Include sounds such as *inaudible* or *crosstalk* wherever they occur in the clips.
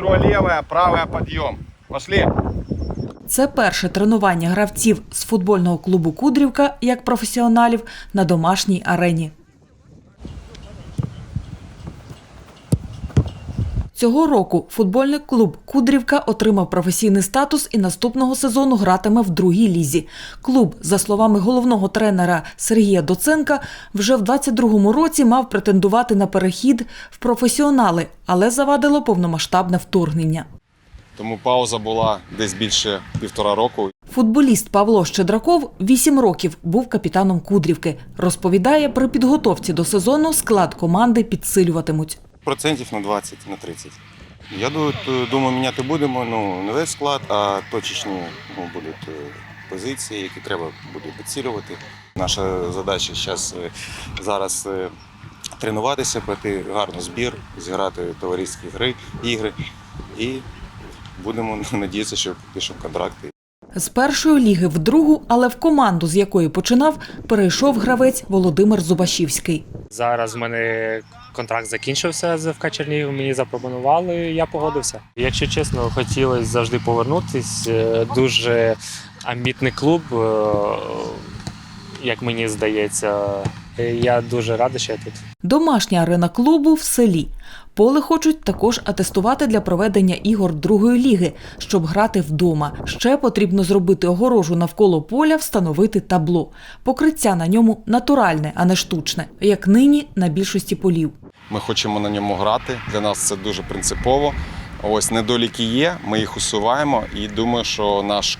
бедро левое, правое подъем. Пошли. Це перше тренування гравців з футбольного клубу Кудрівка як професіоналів на домашній арені. Цього року футбольний клуб Кудрівка отримав професійний статус і наступного сезону гратиме в другій лізі. Клуб, за словами головного тренера Сергія Доценка, вже в 22-му році мав претендувати на перехід в професіонали, але завадило повномасштабне вторгнення. Тому пауза була десь більше півтора року. Футболіст Павло Щедраков 8 років був капітаном Кудрівки. Розповідає, при підготовці до сезону склад команди підсилюватимуть. Процентів на 20, на 30. Я ду- думаю, міняти будемо ну, не весь склад, а точечні ну, будуть е, позиції, які треба буде підсилювати. Наша задача зараз, зараз е, тренуватися, пройти гарний збір, зіграти товариські гри, ігри і будемо *laughs* надіятися, що пишемо контракти. З першої ліги в другу, але в команду, з якої починав, перейшов гравець Володимир Зубашівський. Зараз в мене контракт закінчився з ФК Чернігів, мені запропонували, я погодився. Якщо чесно, хотілося завжди повернутися. Е, Дуже амбітний клуб, е, як мені здається. Е, Я дуже радий, що я тут. Домашня арена клубу в селі. Поле хочуть також атестувати для проведення ігор другої ліги, щоб грати вдома. Ще потрібно зробити огорожу навколо поля, встановити табло. Покриття на ньому натуральне, а не штучне, як нині на більшості полів. Ми хочемо на ньому грати. Для нас це дуже принципово. Ось недоліки є, ми їх усуваємо і думаю, що наш,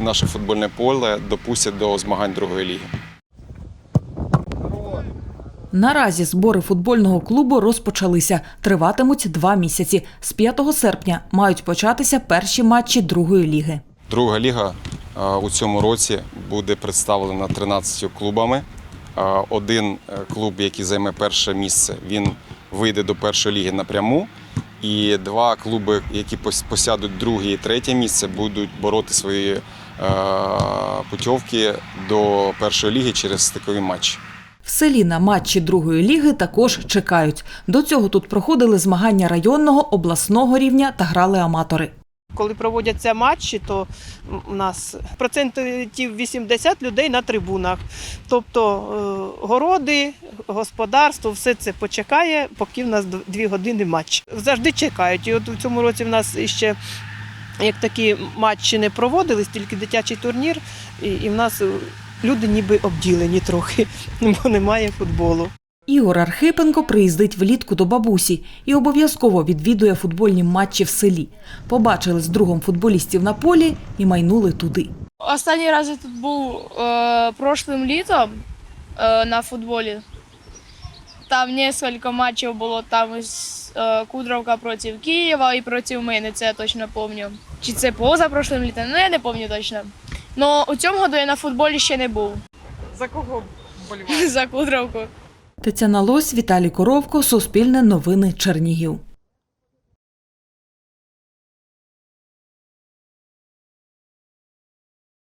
наше футбольне поле допустять до змагань другої ліги. Наразі збори футбольного клубу розпочалися. Триватимуть два місяці. З 5 серпня мають початися перші матчі другої ліги. Друга ліга у цьому році буде представлена 13 клубами. Один е, клуб, який займе перше місце, він вийде до першої ліги напряму. І два клуби, які посядуть друге і третє місце, будуть бороти свої е, путівки до першої ліги через стикові матчі. В селі на матчі другої ліги також чекають. До цього тут проходили змагання районного, обласного рівня та грали аматори. Коли проводяться матчі, то у нас процентів 80 людей на трибунах. Тобто е, городи, господарство, все це почекає, поки в нас дві години матч. Завжди чекають. І от у цьому році в нас ще як такі матчі не проводились, тільки дитячий турнір, і, в нас люди ніби обділені трохи, бо немає футболу. Ігор Архипенко приїздить влітку до бабусі і обов'язково відвідує футбольні матчі в селі. Побачили з другом футболістів на полі і майнули туди. Останній раз я тут був е, прошлим літом е, на футболі. Там кілька матчів було там із е, Кудровка проти Києва і проти мене, це я точно пам'ятаю. Чи це поза прошлим літом? Ну я не пам'ятаю точно. Ну у цьому году я на футболі ще не був. За кого *laughs* За Кудровку. Тетяна Лось, Віталій Коровко, Суспільне новини Чернігів.